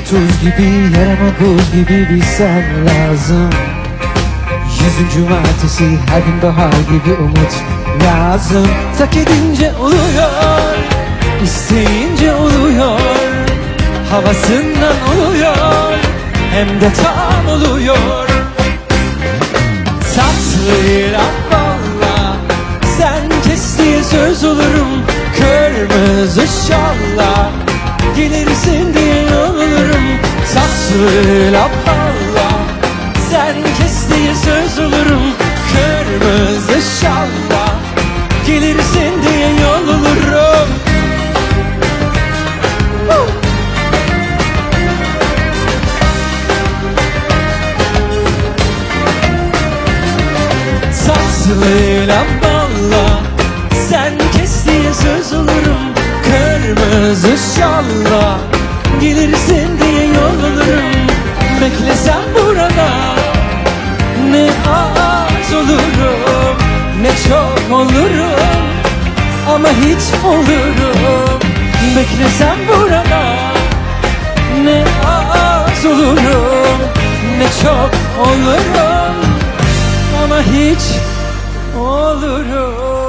tuz gibi yarama buz gibi bir sen lazım. Yüzün cumartesi her gün bahar gibi umut lazım. Tak edince oluyor isteyince oluyor. Havasından oluyor hem de tam oluyor. Tatlıyla valla Sen kes diye söz olurum. Kırmızı şalla Tatlıyla valla Sen kes diye söz olurum Kırmızı şalla Gelirsin diye yol olurum Tatlıyla balla Sen kes diye söz olurum Kırmızı şalla Gelirsin olurum Beklesem burada Ne az olurum Ne çok olurum. Ama hiç olurum. Beklesem burada Ne az olurum Ne çok olurum. Ama hiç olurum